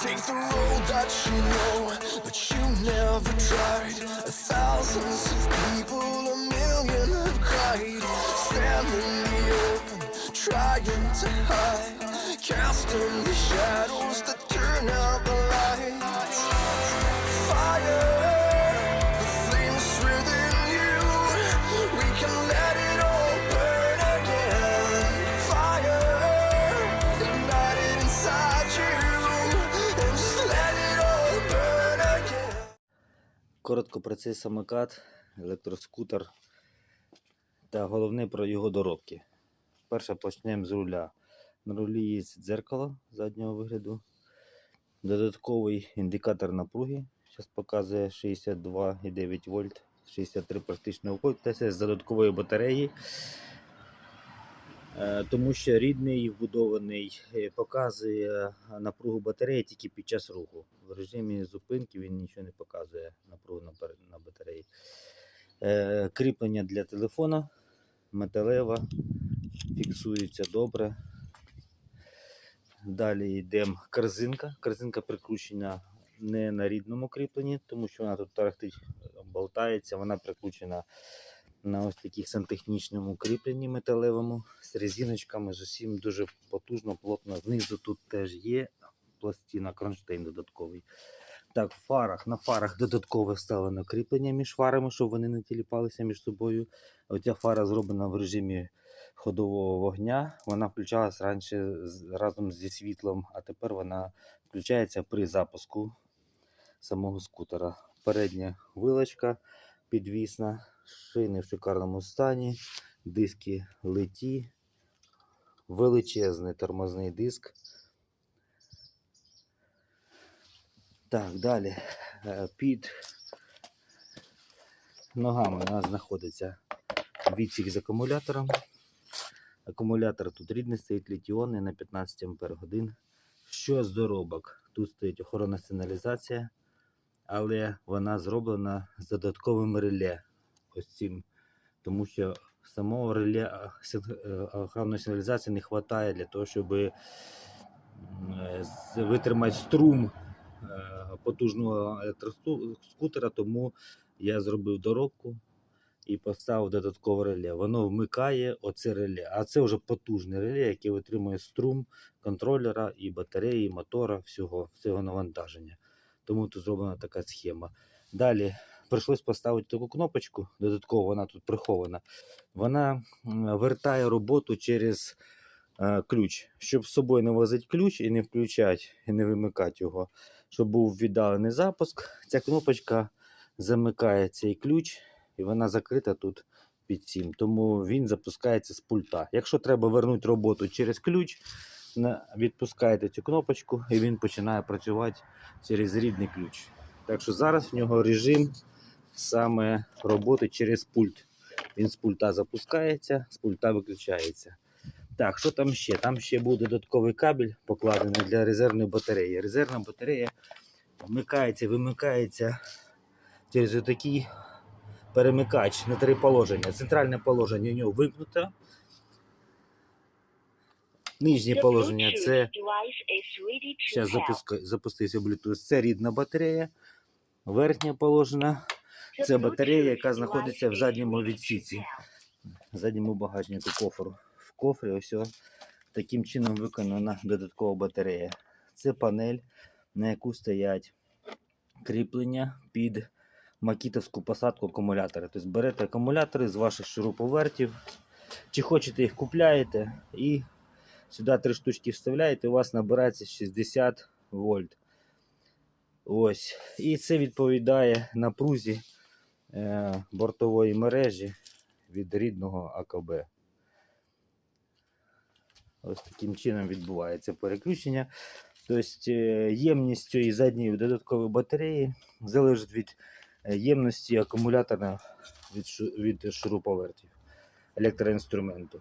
Take the road that you know, but you never tried. Thousands of people, a million have cried. Stand in the open, trying to hide. Casting the shadows that turn out the Коротко про цей самокат, електроскутер та головне про його доробки. Перше почнемо з руля. На рулі є дзеркало заднього вигляду, додатковий індикатор напруги. Зараз показує 62,9 вольт, 63 практично вольт. Це з додаткової батареї. Е, Тому що рідний вбудований е, показує напругу батареї тільки під час руху. В режимі зупинки він нічого не показує напругу на, батареї. Е, кріплення для телефона металева, фіксується добре. Далі йдемо корзинка. Корзинка прикручена не на рідному кріпленні, тому що вона тут тарахтить, болтається, вона прикручена на ось таких сантехнічному кріпленні металевому з резиночками, з усім дуже потужно, плотно. Знизу тут теж є пластина, кронштейн додатковий. Так, в фарах, на фарах додаткове вставлено кріплення між фарами, щоб вони не тіліпалися між собою. Оця фара зроблена в режимі ходового вогня. Вона включалась раніше разом зі світлом, а тепер вона включається при запуску самого скутера. Передня вилочка підвісна, шини в шикарному стані, диски леті, величезний тормозний диск. Так, далі. Е, Під ногами у нас знаходиться відсік з акумулятором. Акумулятор тут рідний стоїть літіонний на 15 Ампер годин. Що з доробок? Тут стоїть охоронна сигналізація, але вона зроблена з додатковим реле. Ось цим. Тому що самого сиг- е, охоронної сигналізації не вистачає для того, щоб е, витримати струм е, потужного електроскутера, тому я зробив доробку і поставив додаткове реле. Воно вмикає оце реле. А це вже потужне реле, яке витримує струм контролера і батареї, і мотора, всього, всього навантаження. Тому тут зроблена така схема. Далі прийшлось поставити таку кнопочку, додатково вона тут прихована. Вона вертає роботу через е, ключ, щоб з собою не возити ключ і не включати, і не вимикати його. Щоб був віддалений запуск, ця кнопочка замикає цей ключ, і вона закрита тут під цим. Тому він запускається з пульта. Якщо треба вернути роботу через ключ, відпускаєте цю кнопочку, і він починає працювати через рідний ключ. Так що зараз в нього режим саме роботи через пульт. Він з пульта запускається, з пульта виключається. Так, що там ще? Там ще буде додатковий кабель покладений для резервної батареї. Резервна батарея вмикається, вимикається через отакий перемикач на три положення. Центральне положення у нього вимкнуто. Нижнє положення це Зараз запуска... запустився Bluetooth. Це рідна батарея. Верхня положена. Це батарея, яка знаходиться в задньому відсіці, в задньому багажнику кофру. В кофрі ось таким чином виконана додаткова батарея. Це панель, на яку стоять кріплення під макітовську посадку акумулятора. Тобто берете акумулятори з ваших шуруповертів, чи хочете їх купляєте і сюди три штучки вставляєте, у вас набирається 60 вольт. Ось. І це відповідає напрузі бортової мережі від рідного АКБ. Ось таким чином відбувається переключення. Тобто е, ємність цієї задньої додаткової батареї залежить від е, ємності акумулятора від шуруповертів електроінструменту.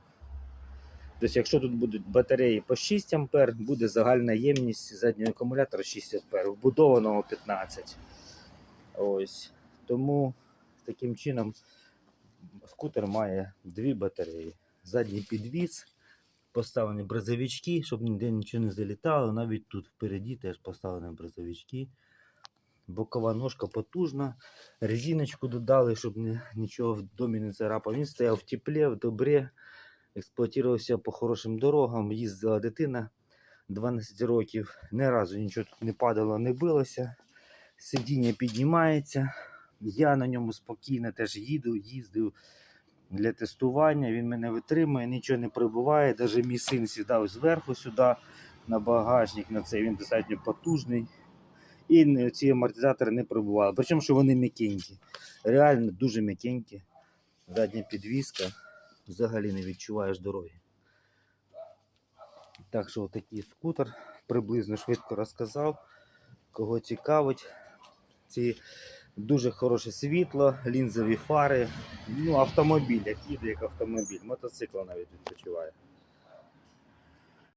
Тобто, якщо тут будуть батареї по 6 А, буде загальна ємність заднього акумулятора 6 А, вбудованого 15. Ось. Тому таким чином скутер має дві батареї. Задній підвіз Поставлені брезовички, щоб ніде нічого не залітало. Навіть тут впереді теж поставлені брезовички. Бокова ножка потужна. Резиночку додали, щоб нічого в домі не царапав. Він стояв в теплі, в добре, експлуатувався по хорошим дорогам. Їздила дитина 12 років. Ні разу нічого тут не падало, не билося. Сидіння піднімається. Я на ньому спокійно теж їду, їздив для тестування. Він мене витримує, нічого не прибуває. Навіть мій син сідав зверху сюди на багажник. На цей він достатньо потужний. І ці амортизатори не пробували. Причому, що вони м'якенькі. Реально дуже м'якенькі. Задня підвіска. Взагалі не відчуваєш дороги. Так що отакий скутер. Приблизно швидко розказав. Кого цікавить. Ці дуже хороше світло, лінзові фари. Ну, автомобіль, як їде, як автомобіль. Мотоцикл навіть відпочиває.